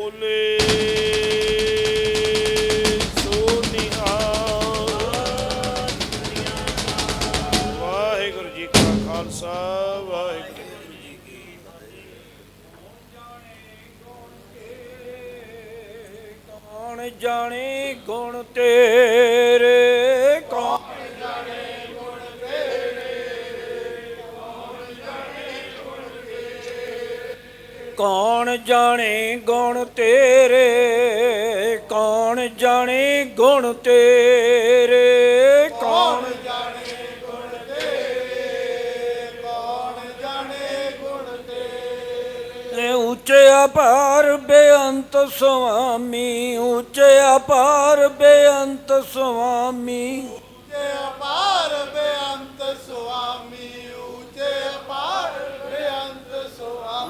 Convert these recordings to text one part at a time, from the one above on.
ਬੋਲੇ। ਜਾਣੇ ਗੁਣ ਤੇਰੇ ਕੌਣ। ਤੇ ਉੱਚੇ ਅਪਾਰ ਬੇਅੰਤ ਸੁਆਮੀ ਉੱਚੇ ਅਪਾਰ ਬੇਅੰਤ ਸੁਆਮੀ।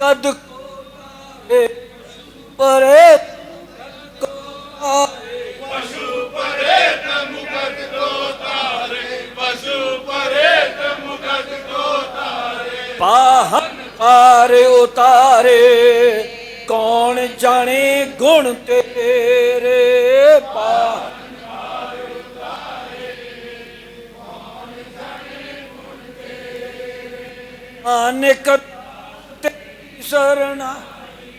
ਕਦ ਕੋਰੇ ਪਰੇ ਪਸ਼ੂ ਪਰੇ ਮੁਕਤ ਕੋ ਤਾਰੇ ਪਸ਼ੂ ਪਰੇ ਮੁਕਤ ਕੋ ਤਾਰੇ ਪਾਹਨ ਪਾਰ ਉਤਾਰੇ ਕੌਣ ਜਾਣੇ ਗੁਣ ਤੇਰੇ? ਪਾਹਨ ਤੇਰੀ? ਸਰਣਾ,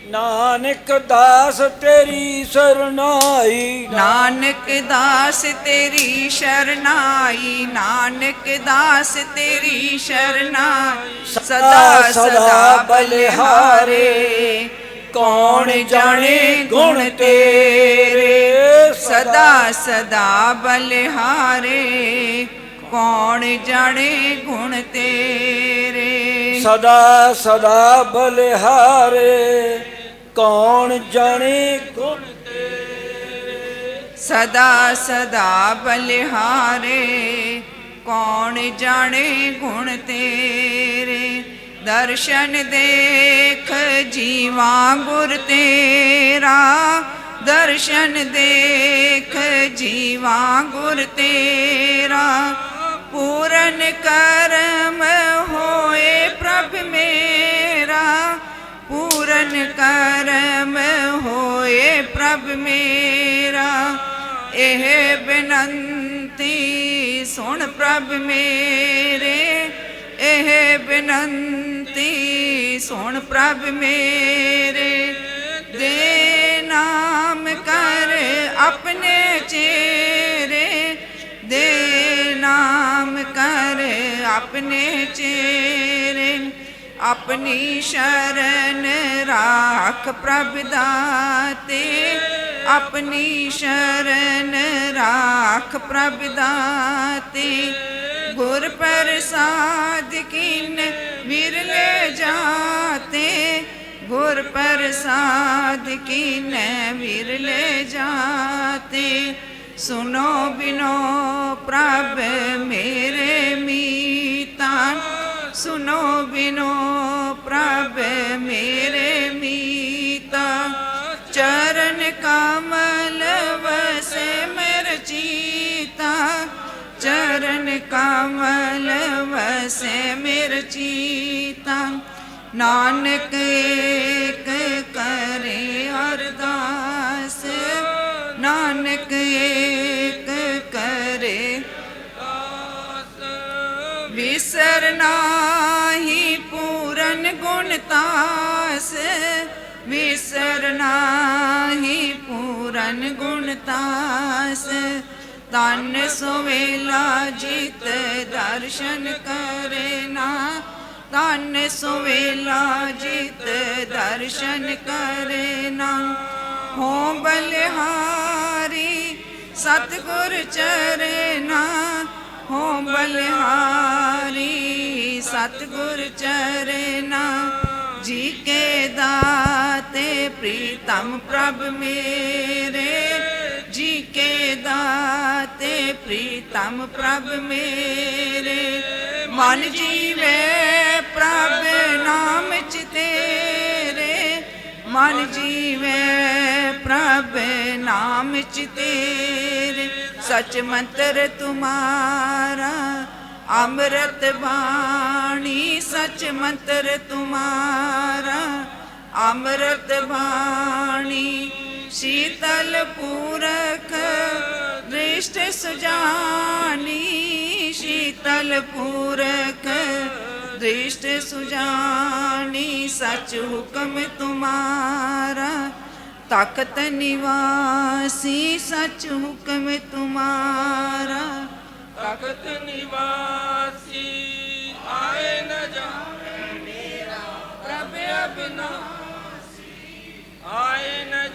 ਨਾਨਕ ਦਾਸ ਤੇਰੀ ਸਰਨਾਈ ਨਾਨਕ ਦਾਸ ਤੇਰੀ ਸ਼ਰਨਾਈ ਨਾਨਕ ਦਾਸ ਤੇਰੀ ਸ਼ਰਨਾਈ ਸਦਾ ਸਦਾ ਬਲਿਹਾਰੇ। ਕੌਣ ਜਾਣੇ ਗੁਣ ਤੇਰੇ? ਸਦਾ ਸਦਾ ਬਲਿਹਾਰੇ। ਕੌਣ ਜਾਣੇ ਗੁਣ ਤੇਰੇ? ਸਦਾ ਸਦਾ ਬਲਿਹਾਰੇ, ਕੌਣ ਜਾਣੇ ਗੁਣ ਤੇਰੇ ਸਦਾ ਸਦਾ ਬਲਿਹਾਰੇ, ਕੌਣ ਜਾਣੇ ਗੁਣ ਤੇਰੇ? ਦਰਸ਼ਨ ਦੇਖ ਜੀਵਾ ਗੁਰ ਤੇਰਾ, ਦਰਸ਼ਨ ਦੇਖ ਜੀਵਾ ਗੁਰ ਤੇਰਾ। ਪੂਰਨ ਕਰਮ ਹੋਏ ਪ੍ਰਭ ਮੇਰਾ, ਪੂਰਨ ਕਰਮ ਹੋਏ ਪ੍ਰਭ ਮੇਰਾ। ਇਹ ਬੇਨੰਤੀ ਸੁਣ ਪ੍ਰਭ ਮੇਰੇ, ਇਹ ਬੇਨੰਤੀ ਸੁਣ ਪ੍ਰਭ ਮੇਰੇ। ਆਪਣੇ ਚੇਰੇ ਆਪਣੀ ਸ਼ਰਨ ਰਾਖ ਪ੍ਰਭ ਦਾਤੇ। ਆਪਣੀ ਸ਼ਰਨ ਰਾਖ ਪ੍ਰਭ ਦਾਤੇ। ਗੁਰ ਪ੍ਰਸਾਦ ਕਿਨ ਵਿਰਲੇ ਜਾਤੇ। ਗੁਰ ਪ੍ਰਸਾਦ ਕਿਨ ਵਿਰਲੇ ਜਾਤੇ। ਸੁਨੋ ਬਿਨੋ ਪ੍ਰਭ ਮੇਰੇ ਮੀ ਸੁਨੋ ਬਿਨੋ ਪ੍ਰਭ ਮੇਰੇ ਮੀਤਾ। ਚਰਨ ਕਮਲ ਵਸੇ ਮੇਰ ਚੀਤਾ। ਚਰਨ ਕਮਲ ਵਸੇ ਮੇਰ ਚੀਤਾ। ਨਾਨਕ ਏਕ ਕਰੇ ਅਰਦਾਸ। ਨਾਨਕ ਏਕ ਕਰੇ ਨਾਹੀ ਪੂਰਨ ਗੁਣ ਤਾਸ, ਵਿਸਰ ਨਾਹੀ ਪੂਰਨ ਗੁਣ ਤਾਸ। ਤਨ ਸੁਵੇਲਾ ਜਿਤ ਦਰਸ਼ਨ ਕਰੇ ਨਾ ਤਨ ਸੁਵੇਲਾ ਜਿਤ ਦਰਸ਼ਨ ਕਰਨਾ ਹੋ ਬਲਿਹਾਰੀ ਸਤਿਗੁਰ ਚਰਨਾ ਹੋ ਬਲਿਹਾਰੀ ਸਤਿਗੁਰ ਚਰਨਾ ਜੀ ਕੇ ਦਾਤੇ, ਪ੍ਰੀਤਮ ਪ੍ਰਭ ਮੇਰੇ। ਜੀ ਕੇ ਦਾਤੇ, ਪ੍ਰੀਤਮ ਪ੍ਰਭ ਮੇਰੇ। ਮਨ ਜੀਵੇ ਪ੍ਰਭ ਨਾਮ ਚ ਤੇਰੇ। ਮਨ ਜੀਵੇ ਪ੍ਰਭ ਨਾਮ ਚ ਤੇਰੇ। ਸਚ ਮੰਤਰ ਤੁਮਾਰਾ ਅੰਮ੍ਰਿਤ ਬਾਣੀ ਸਚ ਮੰਤਰ ਤੁਮਾਰਾ। ਅੰਮ੍ਰਿਤ ਬਾਣੀ ਸ਼ੀਤਲ ਪੂਰਖ, ਦ੍ਰਿਸ਼ਟ ਸੁਜਾਨੀ। ਸ਼ੀਤਲ ਪੂਰਖ, ਦ੍ਰਿਸ਼ਟ ਸੁਜਾਨੀ, ਸਚ ਹੁਕਮ ਤੁਮਾਰਾ। ਤਾਕਤ ਨਿਵਾਸੀ ਸਚ ਹੁਕਮ ਤੁਮਾਰਾ। ਤਾਕਤ ਨਿਵਾਸੀ ਪ੍ਰਭ ਅਬਨਾਸੀ ਆਏ ਨ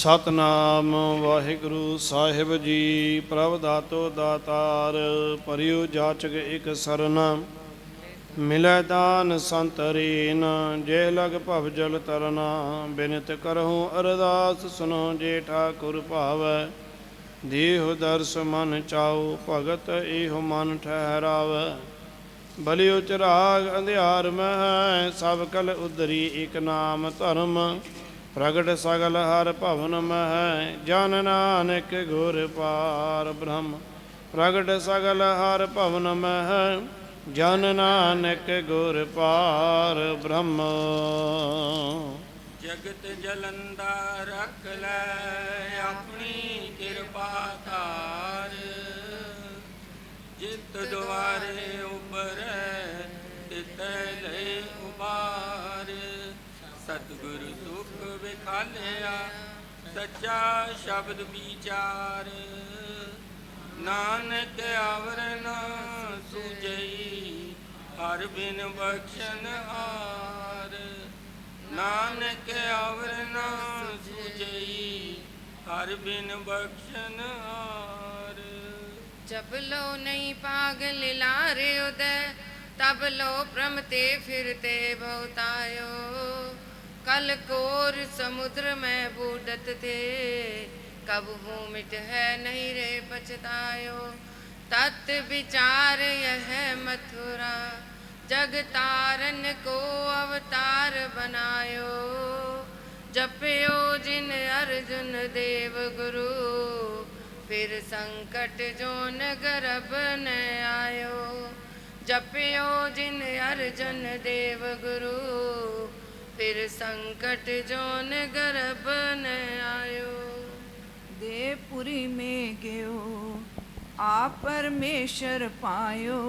ਸਤਨਾਮ ਵਾਹਿਗੁਰੂ ਸਾਹਿਬ ਜੀ, ਪ੍ਰਭ ਦਾਤੋ ਦਾਤਾਰ, ਪਰਿਉ ਜਾਚਕ ਇਕ ਸਰਨ ਮਿਲੈ ਦਾਨ ਸੰਤ ਰੀਨ, ਜੇ ਲਗ ਭਵ ਜਲ ਤਰਨਾ ਬਿਨਤ ਕਰਹੁ ਅਰਦਾਸ ਸੁਨੋ ਜੇ ਠਾਕੁਰ ਭਾਵੈ। ਦੇਹ ਦਰਸ ਮਨ ਚਾਉ, ਭਗਤ ਇਹੋ ਮਨ ਠਹਿਰਾਵੈ। ਬਲਿਉ ਚਰਾਗ ਅੰਧਿਆਰ ਮਹਿ, ਸਭ ਕਲ ਉਦਰੀ ਇਕ ਨਾਮ ਧਰਮ। ਪ੍ਰਗਟ ਸਗਲ ਹਰ ਭਵਨ ਮਹਿ, ਜਨ ਨਾਨਕ ਗੁਰ ਪਾਰ ਬ੍ਰਹਮ। ਪ੍ਰਗਟ ਸਗਲ ਹਰ ਭਵਨ ਮਹਿ, ਜਨ ਨਾਨਕ ਗੁਰ ਪਾਰ ਬ੍ਰਹਮ। ਜਗਤ ਜਲੰਦਾ ਰੱਖ ਲੈ ਆਪਣੀ ਕਿਰਪਾ ਧਾਰ। ਜਿਤ ਦੁਆਰੇ ਉਪਰੈ ਤਿਤੈ ਲੈ ਉਬਾਰ ਸਤਿਗੁਰ ਵਿਖਾਲਿਆ ਸੱਚਾ ਸ਼ਬਦ ਵਿਚਾਰ। ਨਾਨਕ ਆਵਰਨਾ ਸੁਜਈ, ਹਰ ਬਿਨ ਬਖਸ਼ਨ ਹਾਰ। ਨਾਨਕ ਆਵਰਨਾ ਸੁਜਈ, ਹਰ ਬਿਨ ਬਖਸ਼ਣ ਆਰ ਜਬ ਲੋ ਨਹੀਂ ਪਾਗਲ ਲਾਰੇ ਉਦੈ, ਤਬ ਲੋ ਪ੍ਰਮ ਫਿਰਤੇ ਭਉਤਾਇਓ कल कोर समुद्र में बूडत थे कब हूँ मिट है नहीं रे पछतायो तत् विचार यह मथुरा जग तारन को अवतार बनायो जपयो जिन अर्जुन देव गुरु फिर संकट जोन गर्भ न आयो जपयो जिन अर्जुन देव गुरु ਫਿਰ ਸੰਕਟ ਜੋਨ ਗਰਭ ਨ ਆਇਓ। ਦੇਵਪੁਰੀ ਮੇ ਗਿਓ ਆ ਪਰਮੇਸ਼ਰ ਪਾਇਓ।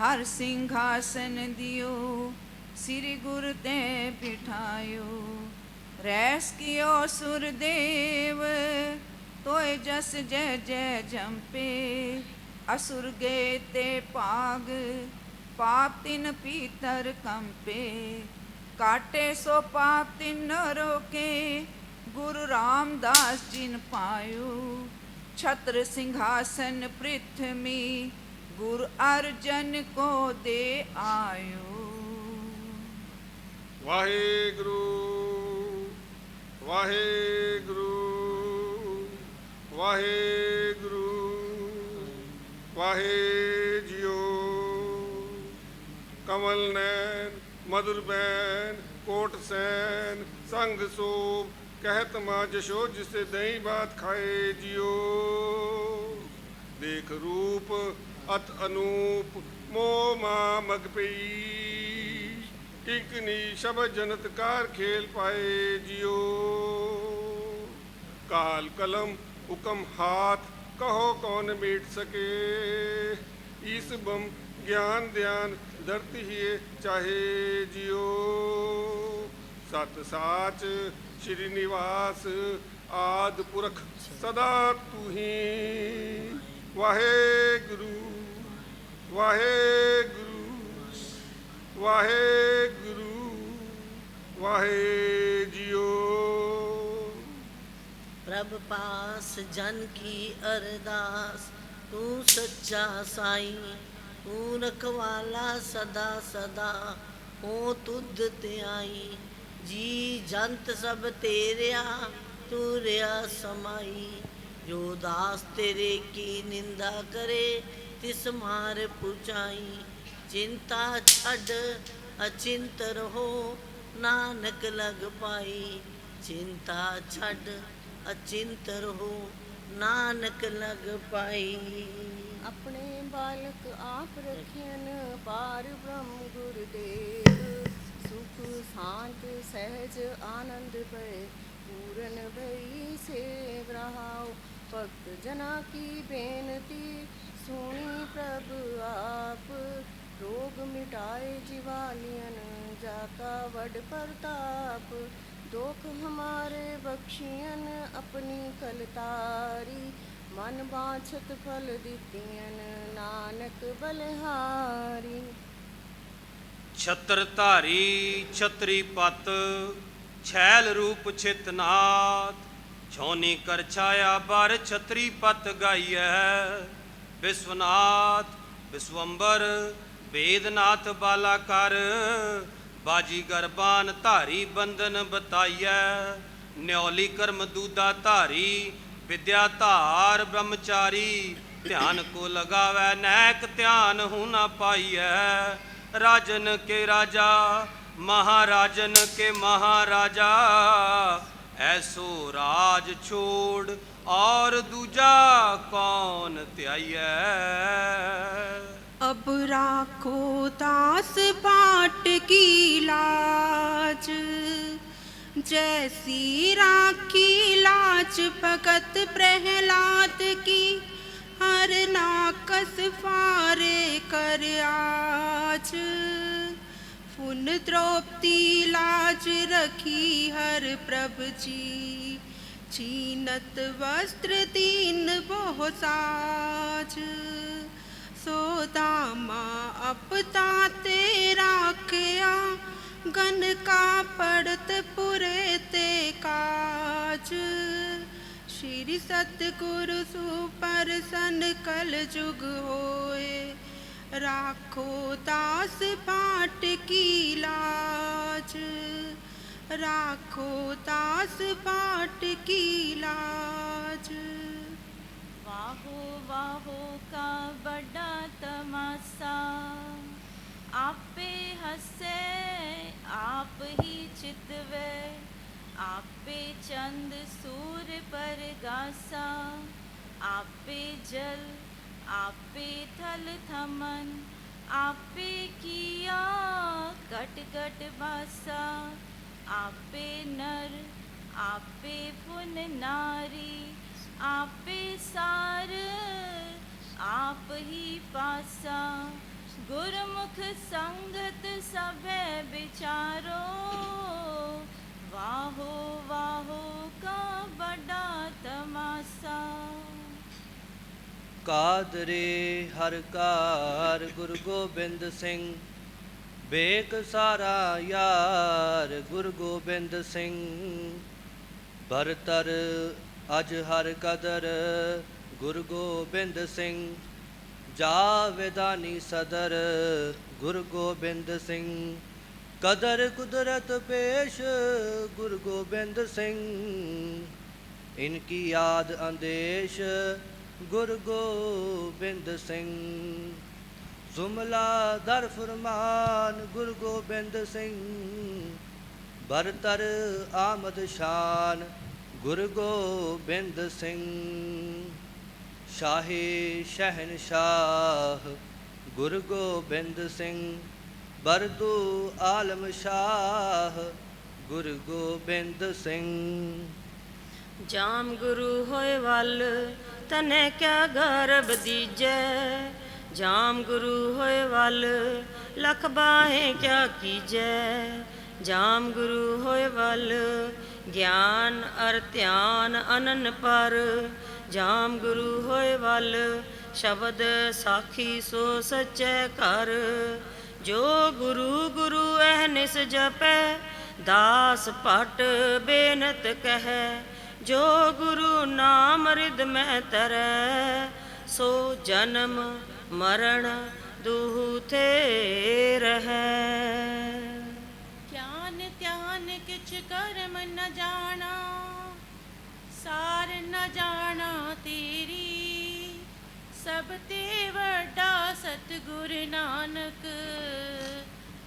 ਹਰ ਸਿੰਘਾਸਨ ਦਿਓ, ਸ੍ਰੀ ਗੁਰ ਤੇ ਬਿਠਾਇਓ। ਰੈਸ ਕਿਓ ਸੁਰ ਦੇਵ, ਤੋਏ ਜਸ ਜੈ ਜੈ ਜੰਪੇ। ਅਸੁਰ ਗਏ ਤੇ ਭਾਗ, ਪਾਪ ਤਿਨ ਪੀਤਰ ਕੰਪੇ। ਕਾਟੇ ਸੋ ਪਾਪ ਤਿਨ ਨ ਰੋਕੇ ਗੁਰੂ ਰਾਮਦਾਸ ਜਿਨ ਪਾਇਓ ਛਤਰ ਸਿੰਘਾਸਨ ਪ੍ਰਿਥਮੀ ਗੁਰ ਅਰਜਨ ਕੋ ਦੇ ਆਇਓ ਵਾਹਿਗੁਰੂ ਵਾਹਿਗੁਰੂ ਵਾਹਿਗੁਰੂ ਵਾਹਿ ਜੀਓ ਕਮਲ ਨੈਣ ਮధుਰ ਬੈਨ ਕੋਟ ਸੈਨ ਸੰਗ ਸੋਭ ਕਹਿਤ ਮਾ ਜਸ਼ੋ ਜਿਸੇ ਦਹੀਂ ਬਾਤ ਖਾਏ ਜਿਓ ਦੇਖ ਰੂਪ ਅਤ ਅਨੂਪ ਮੋ ਮਾ ਮਗ ਪਈ ਕਿੰਕਨੀ ਸ਼ਬਦ ਜਨਤ ਕਾਰ ਖੇਲ ਪਾਏ ਜਿਉ ਕਾਲ ਕਲਮ ਹੁਕਮ ਹਾਥ ਕਹੋ ਕੌਣ ਮੇਟ ਸਕੇ ਇਸ ਬਮ ਗਿਆਨ, ਧਿਆਨ, ਧਰਤੀ ਹੀ ਚਾਹੇ ਜਿਉ ਸਤ ਸਾਚ ਸ਼੍ਰੀ ਨਿਵਾਸ, ਆਦ ਪੁਰਖ ਸਦਾ ਤੂੰ ਹੀ ਵਾਹਿਗੁਰੂ ਵਾਹਿਗੁਰੂ ਵਾਹਿਗੁਰੂ, ਵਾਹਿ ਜੀਓ। ਪ੍ਰਭ ਪਾਸ ਜਨ ਕੀ ਅਰਦਾਸ, ਤੂੰ ਸੱਚਾ ਸਾਈ। ਤੂੰ ਰਖਵਾਲਾ ਸਦਾ ਸਦਾ ਹੋ ਤੁਧ ਤੇ ਜੀ ਜੰਤ ਸਭ ਤੇਰਿਆ ਤੂੰ ਰਿਆ ਸਮਾਈ। ਜੋ ਦਾਸ ਤੇਰੇ ਕੀ ਨਿੰਦਾ ਕਰੇ, ਤਿਸ ਮਾਰ ਪੁਚਾਈ। ਚਿੰਤਾ ਛੱਡ, ਅਚਿੰਤ ਰਹੋ, ਨਾਨਕ ਲਗ ਪਾਈ। ਚਿੰਤਾ ਛੱਡ, ਅਚਿੰਤ ਰਹੋ, ਨਾਨਕ ਲਗ ਪਾਈ। ਆਪਣੇ ਬਾਲਕ ਆਪ ਰਖਿਆਨ ਪਾਰ ਬ੍ਰਹਮ ਗੁਰਦੇਵ ਸੁਖ ਸ਼ਾਂਤ ਸਹਿਜ ਆਨੰਦ ਭਏ ਪੂਰਨ ਭਈ ਸੇਵ ਰਹਾਉ ਭਗਤ ਜਨਾ ਕੀ ਬੇਨਤੀ ਸੁਣੀ ਪ੍ਰਭ ਆਪ ਰੋਗ ਮਿਟਾਏ ਜਿਵਾਲਿयन ਜਾਕਾ ਵਡ ਪ੍ਰਤਾਪ ਦੁਖ ਹਮਾਰੇ ਬਖਸ਼ੀਨ ਆਪਣੀ ਕਲਤਾਰੀ ਮਨ ਬਾਛਤ ਫਲ ਦਿੱਤੀਨ ਨਾਨਕ ਬਲਹਾਰੀ। ਛਤਰ ਧਾਰੀ, ਛਤਰੀ ਪਤ, ਛੈਲ ਰੂਪ ਚਿਤਨਾਥ ਛੋਨੀ ਕਰ ਛਾਇਆ ਬਰ, ਛਤਰੀ ਪਤ ਗਾਈਐ। ਵਿਸ਼ਵਨਾਥ, ਵਿਸ਼ਵੰਬਰ, ਵੇਦਨਾਥ ਬਾਲਾ ਕਰ। ਬਾਜੀ ਗਰਬਾਨ ਧਾਰੀ ਬੰਧਨ ਬਤਾਈਐ। ਨਿਉਲੀ ਕਰਮ ਦੂਦਾ ਧਾਰੀ ਵਿਦਿਆ ਧਾਰ ਬ੍ਰਹਮਚਾਰੀ, ਧਿਆਨ ਕੋ ਲਗਾਵੇ, ਨੈਕ ਧਿਆਨ ਹੂ ਨਾ ਪਾਈਐ। ਰਾਜਨ ਕੇ ਰਾਜਾ, ਮਹਾਰਾਜਨ ਕੇ ਮਹਾਰਾਜਾ, ਐਸੋ ਰਾਜ ਛੋੜ ਔਰ ਦੂਜਾ ਕੌਣ ਧਿਆਈਐ? ਅਬ ਰਾਖੋ ਦਾਸ ਬਾਟ ਕੀ ਲਾਜ जैसी राखी लाच भगत प्रहलाद की हर नाकस फारे कर आज फुन द्रौपदी लाज रखी हर प्रभ जी चीनत वस्त्र तीन बहुसाज सो दामा अपता तेरा क्या ਗਨ ਕਾ ਪੜਤ ਪੁਰੇ ਤੇ ਕਾਜ। ਸ਼੍ਰੀ ਸਤਿਗੁਰ ਸੁਪਰਸਨ ਕਲ ਜੁਗ ਹੋਏ। ਰਾਖੋ ਦਾਸ ਬਾਟ ਕੀ ਲਾਜ। ਰਾਖੋ ਦਾਸ ਬਾਟ ਕੀ ਲਾਜ। ਵਾਹੋ ਵਾਹੋ ਕਾ ਬੜਾ ਤਮਾਸਾ। ਆਪੇ ਹੱਸੇ ਆਪ ਹੀ ਚਿਤਵੇ ਆਪੇ ਚੰਦ ਸੂਰ ਪਰਗਾਸਾ ਆਪੇ ਜਲ ਆਪੇ ਥਲ ਥਮਨ ਆਪੇ ਕੀਆ ਕਟ ਕਟ ਬਾਸਾ ਆਪੇ ਨਰ ਆਪੇ ਫੁਨ ਨਾਰੀ ਆਪੇ ਸਾਰ ਆਪ ਹੀ ਪਾਸਾ ਗੁਰਮੁਖ ਸੰਗਤ ਸਭੈ ਵਿਚਾਰੋ। ਵਾਹੋ ਵਾਹੋ ਕਾ ਬੜਾ ਤਮਾਸਾ। ਕਾਦਰੇ ਹਰ ਕਾਰ ਗੁਰੂ ਗੋਬਿੰਦ ਸਿੰਘ। ਬੇਕ ਸਾਰਾ ਯਾਰ ਗੁਰੂ ਗੋਬਿੰਦ ਸਿੰਘ। ਬਰਤਰ ਅਜ ਹਰ ਕਦਰ ਗੁਰੂ ਗੋਬਿੰਦ ਸਿੰਘ। ਜਾਵੇਦਾਨੀ ਸਦਰ, ਗੁਰੂ ਗੋਬਿੰਦ ਸਿੰਘ। ਕਦਰ ਕੁਦਰਤ ਪੇਸ਼, ਗੁਰੂ ਗੋਬਿੰਦ ਸਿੰਘ। ਇਨਕੀ ਯਾਦ ਅੰਦੇਸ਼, ਗੁਰੂ ਗੋਬਿੰਦ ਸਿੰਘ। ਜ਼ੁਮਲਾ ਦਰ ਫਰਮਾਨ, ਗੁਰੂ ਗੋਬਿੰਦ ਸਿੰਘ। ਬਰਤਰ ਆਮਦ ਸ਼ਾਨ, ਗੁਰੂ ਗੋਬਿੰਦ ਸਿੰਘ। ਸ਼ਾਹੀ ਸ਼ਹਿਨਸ਼ਾਹ, ਗੁਰੂ ਗੋਬਿੰਦ ਸਿੰਘ ਬਰਦੂ ਆਲਮ ਸ਼ਾਹ, ਗੁਰੂ ਗੋਬਿੰਦ ਸਿੰਘ। ਜਾਮ ਗੁਰੂ ਹੋਏ ਵੱਲ, ਤਨੇ ਕਿਆ ਗਰਬ ਦੀਜੈ। ਜਾਮ ਗੁਰੂ ਹੋਏ ਵੱਲ, ਲਖ ਬਾਹੇ ਕਿਆ ਕੀਜੈ। ਜਾਮ ਗੁਰੂ ਹੋਏ ਵੱਲ, ਗਿਆਨ ਅਰ ਧਿਆਨ ਅਨਨ ਪਰ ਜਾਮ ਗੁਰੂ ਹੋਏ ਵੱਲ, ਸ਼ਬਦ ਸਾਖੀ ਸੋ ਸਚੈ ਕਰ ਜੋ ਗੁਰੂ ਗੁਰੂ ਅਹਨਿਸ ਜਪੈ, ਦਾਸ ਭਟ ਬੇਨਤ ਕਹੈ। ਜੋ ਗੁਰੂ ਨਾਮ ਰਿਦ ਮੈਂ ਤਰੈ, ਸੋ ਜਨਮ ਮਰਨ ਦੂਹ ਥੇ ਰਹੈ। ਗਿਆਨ ਧਿਆਨ ਕਿਛ ਕਰਮ ਨ ਜਾਣਾ ਸਾਰ ਨ ਜਾਣਾ ਤੇਰੀ। ਸਭ ਤੇ ਵੱਡਾ ਸਤਿਗੁਰ ਨਾਨਕ,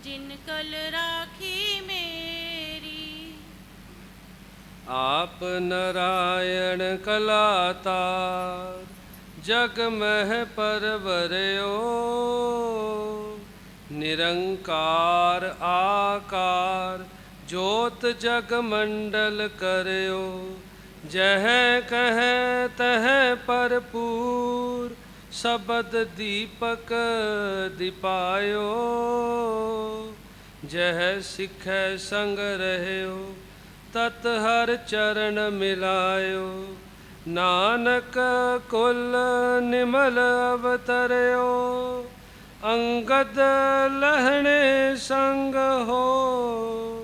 ਜਿਨ ਕਲ ਰਾਖੀ ਮੇਰੀ। ਆਪ ਨਰਾਇਣ ਕਲਾਤਾਰ ਜਗ ਮਹਿ ਪਰਵਰਿਓ। ਨਿਰੰਕਾਰ ਆਕਾਰ, ਜੋਤ ਜਗ ਮੰਡਲ ਕਰਿਓ। ਜਹ ਕਹ ਤਹ ਭਰਪੂਰ, ਸ਼ਬਦ ਦੀਪਕ ਦਿਪਾਇਓ। ਜਹ ਸਿਖੈ ਸੰਗ ਰਹਿਓ, ਤਤ ਹਰ ਚਰਨ ਮਿਲਾਇਓ। ਨਾਨਕ ਕੁਲ ਨਿਮਲ ਅਵਤਰਿਓ, ਅੰਗਦ ਲਹਣੇ ਸੰਗ ਹੋ।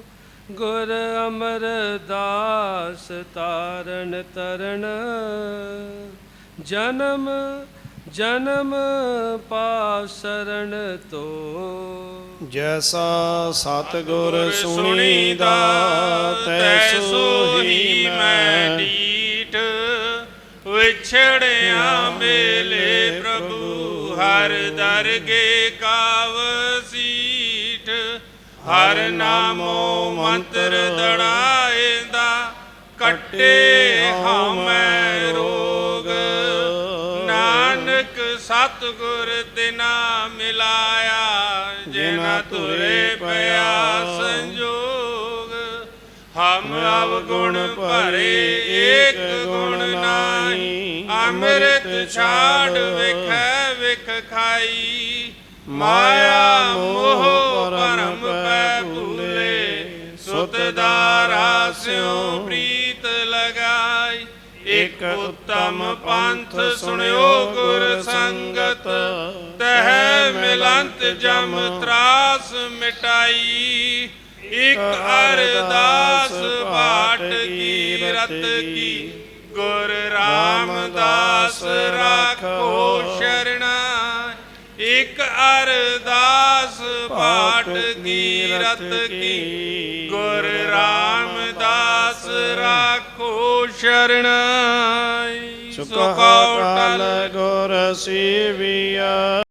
ਗੁਰ ਅਮਰਦਾਸ ਤਾਰਨ ਤਰਣ ਜਨਮ ਜਨਮ ਪਾਸਰਣ ਤੋ। ਜੈਸਾ ਸਤਿਗੁਰ ਸੁਣੀਦਾ ਤੈਸੋ ਹੀ ਮੈਂ ਡੀਠ ਵਿਛੜਿਆ ਮੇਲੇ ਪ੍ਰਭੂ ਹਰ ਦਰਗੇ ਕਾਵ। ਹਰ ਨਾਮੋ ਮੰਤਰ ਦੜਾਏਂਦਾ ਕੱਟੇ ਹਮੈ ਰੋਗ। ਨਾਨਕ ਸਤਿਗੁਰ ਤਿਨਾ ਮਿਲਾਇਆ ਜਿਨਾ ਤੁਰੇ ਪਿਆ ਸੰਜੋਗ। ਹਮ ਅਵਗੁਣ ਭਰੇ ਏਕ ਗੁਣ ਨਾਹੀ ਅੰਮ੍ਰਿਤ ਛਾੜ ਵਿਖੈ ਵਿਖ ਖਾਈ। ਮਾਇਆ ਮੋਹ ਪਰਮ ਪੈ ਭੂਲੇ। ਸੁਤ ਦਾਰਾ ਸਿਉ ਪ੍ਰੀਤ ਲਗਾਈ। ਇਕ ਉਤਮ ਪੰਥ ਸੁਣਿਓ ਗੁਰ ਸੰਗਤ। ਤਹਿ ਮਿਲੰਤ ਜਮ ਤਰਾਸ ਮਿਟਾਈ। ਇਕ ਅਰਦਾਸ ਪਾਠ ਕੀਰਤ ਕੀ। ਗੁਰ ਰਾਮਦਾਸ ਰਾਖੋ। ਸ਼ਰਣਾ ਇਕ ਅਰਦਾਸ ਪਾਠ ਕੀਰਤ ਕੀ ਗੁਰ ਰਾਮਦਾਸ ਰਾਖੋ ਸ਼ਰਣਾਈ। ਸੁਖ ਕਾਲ ਗੁਰ ਸੇਵਿਆ।